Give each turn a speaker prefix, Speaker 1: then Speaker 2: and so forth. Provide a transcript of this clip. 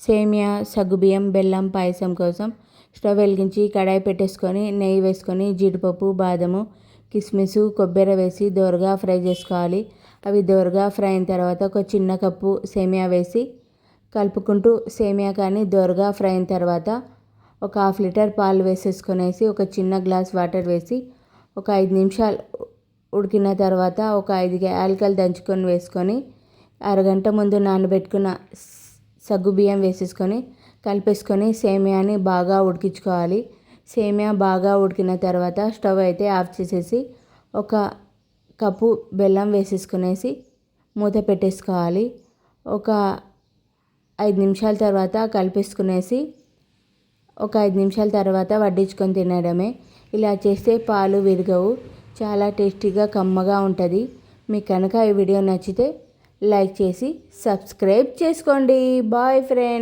Speaker 1: సేమియా సగ్గుబియ్యం బెల్లం పాయసం కోసం స్టవ్ వెలిగించి కడాయి పెట్టేసుకొని నెయ్యి వేసుకొని జీడిపప్పు బాదము కిస్మిస్ కొబ్బరి వేసి దోరగా ఫ్రై చేసుకోవాలి. అవి దోరగా ఫ్రై అయిన తర్వాత ఒక చిన్న కప్పు సేమియా వేసి కలుపుకుంటూ సేమియా కానీ దోరగా ఫ్రై అయిన తర్వాత ఒక హాఫ్ లీటర్ పాలు వేసేసుకునేసి ఒక చిన్న గ్లాస్ వాటర్ వేసి ఒక ఐదు నిమిషాలు ఉడికిన తర్వాత ఒక ఐదు యాలకలు దంచుకొని వేసుకొని అరగంట ముందు నానబెట్టుకున్న సగ్గుబియ్యం వేసేసుకొని కలిపేసుకొని సేమియాని బాగా ఉడికించుకోవాలి. సేమియా బాగా ఉడికిన తర్వాత స్టవ్ అయితే ఆఫ్ చేసేసి ఒక కప్పు బెల్లం వేసేసుకునేసి మూత పెట్టేసుకోవాలి. ఒక ఐదు నిమిషాల తర్వాత కలిపేసుకునేసి ఒక ఐదు నిమిషాల తర్వాత వడ్డించుకొని తినడమే. ఇలా చేస్తే పాలు విరగవు చాలా టేస్టీగా కమ్మగా ఉంటుంది. మీకు కనుక ఈ వీడియో నచ్చితే లైక్ చేసి సబ్స్క్రైబ్ చేసుకోండి. Bye friend.